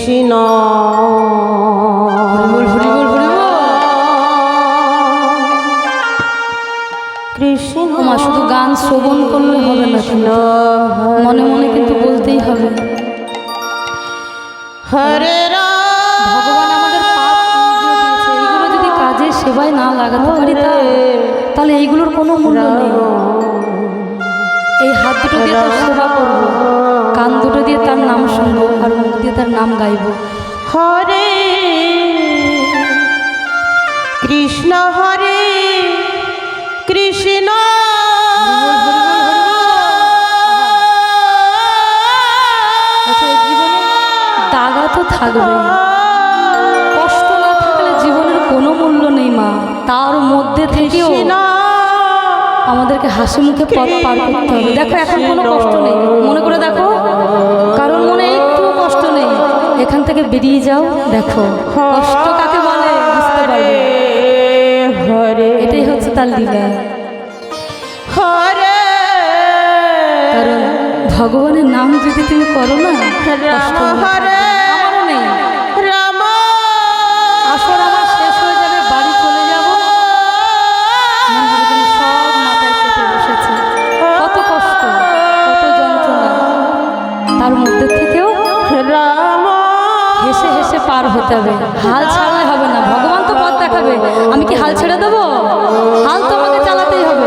কৃষ্ণ। কৃষ্ণ। মা শুধু গান শ্রবণ করলে হবে না মনে মনে কিন্তু বলতেই হবে। হরে ভগবান আমাদের এইগুলো যদি কাজে সেবায় না লাগাতে পারি তাহলে এইগুলোর কোনো মূল্য নেই। এই হাত দুটো দিয়ে তার সেবা করব। কান দুটো দিয়ে তার নাম শুনব। আর দিয়ে তার নাম গাইবো। হরে কৃষ্ণ হরে কৃষ্ণ। আচ্ছা দাগা তো থাকবে কষ্ট না থাকলে জীবনের কোনো মূল্য নেই মা। তার মধ্যে থেকেও কৃষ্ণ। আমাদেরকে হাসি মুখে পথ পার করতে হবে। দেখো এখন কোনো কষ্ট নেই। মনে করে দেখো এখান থেকে বেরিয়ে যাও দেখো কষ্ট কাকে বলে বুঝতে পারবে। এটাই হচ্ছে তার লীলা। কারণ ভগবানের নাম যদি তুমি করো না। আমারও নেই। আসর আমার শেষ হয়ে যাবে বাড়ি চলে যাব। হবে যেন সব মাথায় চেপে বসেছে। কত কষ্ট কত যন্ত্রণা। তার মধ্যে থেকেও রাম হেসে হেসে পার হতে হবে। হাল ছাড়লে হবে না। ভগবান তো পথ দেখাবে। আমি কি হাল ছেড়ে দেবো? হাল তো আমাকে চালাতেই হবে।